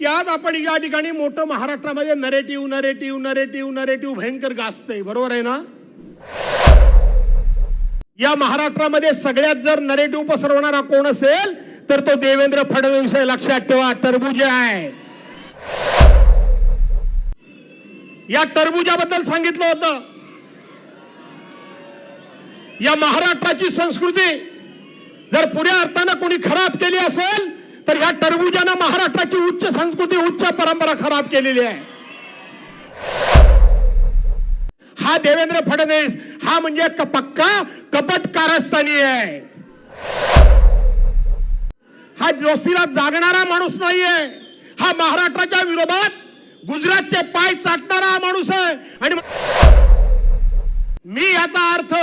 की आज आपण या ठिकाणी मोठं महाराष्ट्रामध्ये नरेटिव्ह नरेटिव्ह नरेटिव्ह नरेटिव्ह भयंकर गाजतंय. बरोबर आहे ना? या महाराष्ट्रामध्ये सगळ्यात जर नरेटिव्ह पसरवणारा कोण असेल तर तो देवेंद्र फडणवीस आहे. लक्षात ठेवा टरबुज आहे. या टरबुजाबद्दल सांगितलं होतं. या महाराष्ट्राची संस्कृती जर पुऱ्या अर्थानं कोणी खराब केली असेल तर या टरबुजानं महाराष्ट्राची उच्च संस्कृती उच्च परंपरा खराब केलेली आहे. हा देवेंद्र फडणवीस हा म्हणजे पक्का कपट कारस्थानी आहे. हा दोस्तीला जागणारा माणूस नाहीये. हा महाराष्ट्राच्या विरोधात गुजरातचे पाय चाटणारा माणूस आहे. आणि मी याचा अर्थ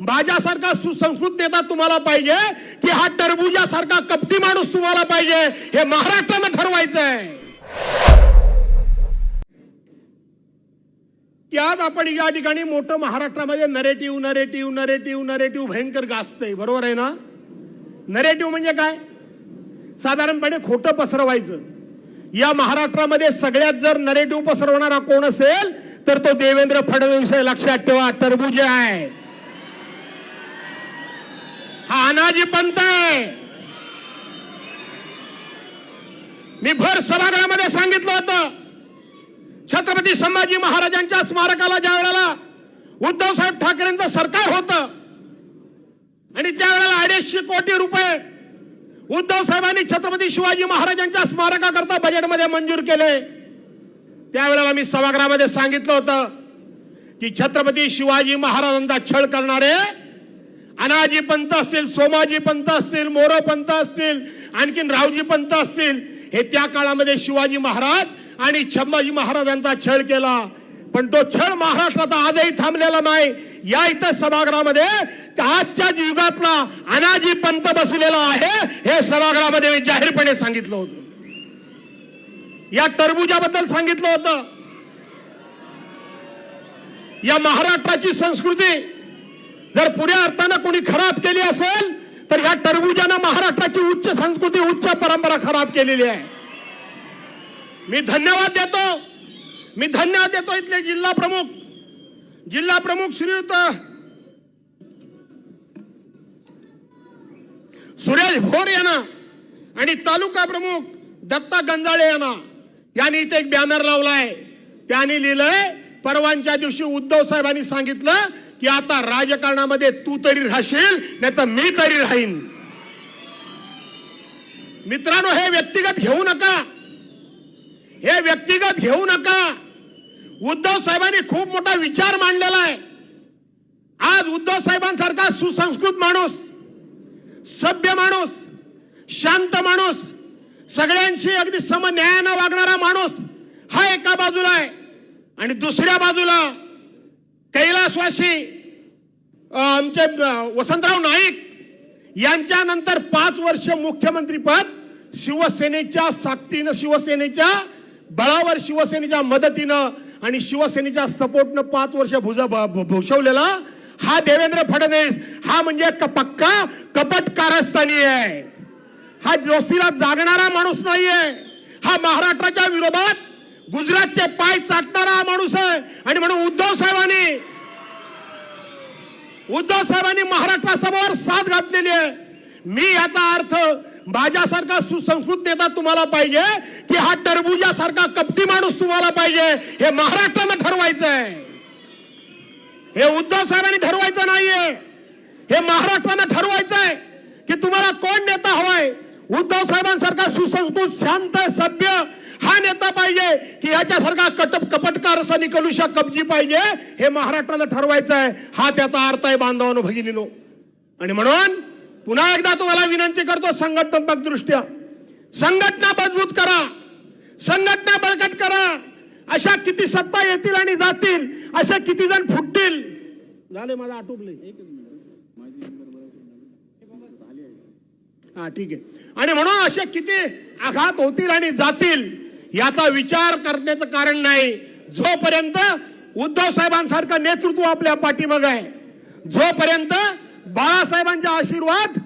माझ्यासारखा सुसंस्कृत नेता तुम्हाला पाहिजे की हा टरबुजासारखा कपटी माणूस तुम्हाला पाहिजे हे महाराष्ट्रानं ठरवायचं आहे की आज आपण या ठिकाणी मोठं महाराष्ट्रामध्ये नरेटिव्ह नरेटिव्ह नरेटिव्ह नरेटिव्ह भयंकर गाजतंय. बरोबर आहे ना? नरेटिव्ह म्हणजे काय? साधारणपणे खोटं पसरवायचं. या महाराष्ट्रामध्ये सगळ्यात जर नरेटिव्ह पसरवणारा कोण असेल तर तो देवेंद्र फडणवीस आहे. लक्षात ठेवा टरबुज आहे. हा अनाजी पंत आहे. मी भर सभागृहामध्ये सांगितलं होतं. छत्रपती संभाजी महाराजांच्या स्मारकाला ज्या वेळेला उद्धव साहेब ठाकरेंचं सरकार होतं आणि त्यावेळेला अडीचशे कोटी रुपये उद्धव साहेबांनी छत्रपती शिवाजी महाराजांच्या स्मारकाकरता बजेटमध्ये मंजूर केले. त्यावेळेला मी सभागृहामध्ये सांगितलं होतं की छत्रपती शिवाजी महाराजांचा छळ करणारे अनाजी पंत असतील सोमाजी पंत असतील मोरो पंत असतील आणखीन रावजी पंत असतील हे त्या काळामध्ये शिवाजी महाराज आणि संभाजी महाराजांचा छळ केला. पण तो छळ महाराष्ट्रात आजही थांबलेला नाही. या इथं सभागृहामध्ये आजच्या युगातला अनाजी पंत बसलेला आहे हे सभागृहामध्ये मी जाहीरपणे सांगितलं होतं. या टरबुजाबद्दल सांगितलं होतं. या महाराष्ट्राची संस्कृती जर पुऱ्या अर्थानं कोणी खराब केली असेल तर या टरबुजानं महाराष्ट्राची उच्च संस्कृती उच्च परंपरा खराब केलेली आहे. मी धन्यवाद देतो. मी धन्यवाद देतो इथले जिल्हा प्रमुख. जिल्हा प्रमुख श्रीयुत सुरेश भोर यांना आणि तालुका प्रमुख दत्ता गंजाळे यांना. यांनी इथे एक बॅनर लावलाय. त्यांनी लिहिलंय परवांच्या दिवशी उद्धव साहेबांनी सांगितलं की आता राजकारणामध्ये तू तरी राहशील नाही तर मी तरी राहीन. मित्रांनो हे व्यक्तिगत घेऊ नका. हे व्यक्तिगत घेऊ नका. उद्धव साहेबांनी खूप मोठा विचार मांडलेला आहे. आज उद्धव साहेबांसारखा सुसंस्कृत माणूस सभ्य माणूस शांत माणूस सगळ्यांशी अगदी समन्यायानं वागणारा माणूस हा एका बाजूला आहे आणि दुसऱ्या बाजूला कैलासवासी आमचे वसंतराव नाईक यांच्यानंतर पाच वर्ष मुख्यमंत्रीपद शिवसेनेच्या साक्तीनं शिवसेनेच्या बळावर शिवसेनेच्या मदतीनं आणि शिवसेनेच्या सपोर्टनं पाच वर्ष भुजा भूषवलेला हा देवेंद्र फडणवीस. हा म्हणजे क- पक्का कपट कारस्थानी आहे. हा दोस्तीला जागणारा माणूस नाहीये. हा महाराष्ट्राच्या विरोधात गुजरातचे पाय चाटणारा माणूस आहे. आणि म्हणून उद्धव साहेबांनी उद्धव साहेबांनी महाराष्ट्रासमोर साथ घातलेली आहे. मी याचा अर्थ माझ्यासारखा सुसंस्कृत नेता तुम्हाला पाहिजे की हा टरबुजासारखा कपटी माणूस तुम्हाला पाहिजे हे महाराष्ट्रानं ठरवायचं आहे हे उद्धव साहेबांनी ठरवायचं नाहीये. हे महाराष्ट्रानं ठरवायचं आहे की तुम्हाला कोण नेता हवाय? उद्धव साहेबांसारखा सुसंस्कृत शांत सभ्य पाहिजे की याच्यासारखा कटप कपटकार असा निकलुषा कब्जी पाहिजे हे महाराष्ट्राला ठरवायचं आहे. हा त्याचा अर्थ आहे बांधवानो भगिनीनो. आणि म्हणून पुन्हा एकदा तुम्हाला विनंती करतो संघटनात्मक दृष्ट्या. संघटना मजबूत करा. संघटना बळकट करा. अशा किती सत्ता येतील आणि जातील असे किती जण फुटतील? झाले मला आटोपले. हा ठीक आहे. आणि म्हणून असे किती आघात होतील आणि जातील याचा विचार करण्याचं कारण नाही. जोपर्यंत उद्धव साहेबांसारखं नेतृत्व आपल्या पाठीमाग आहे. जोपर्यंत बाळासाहेबांचा आशीर्वाद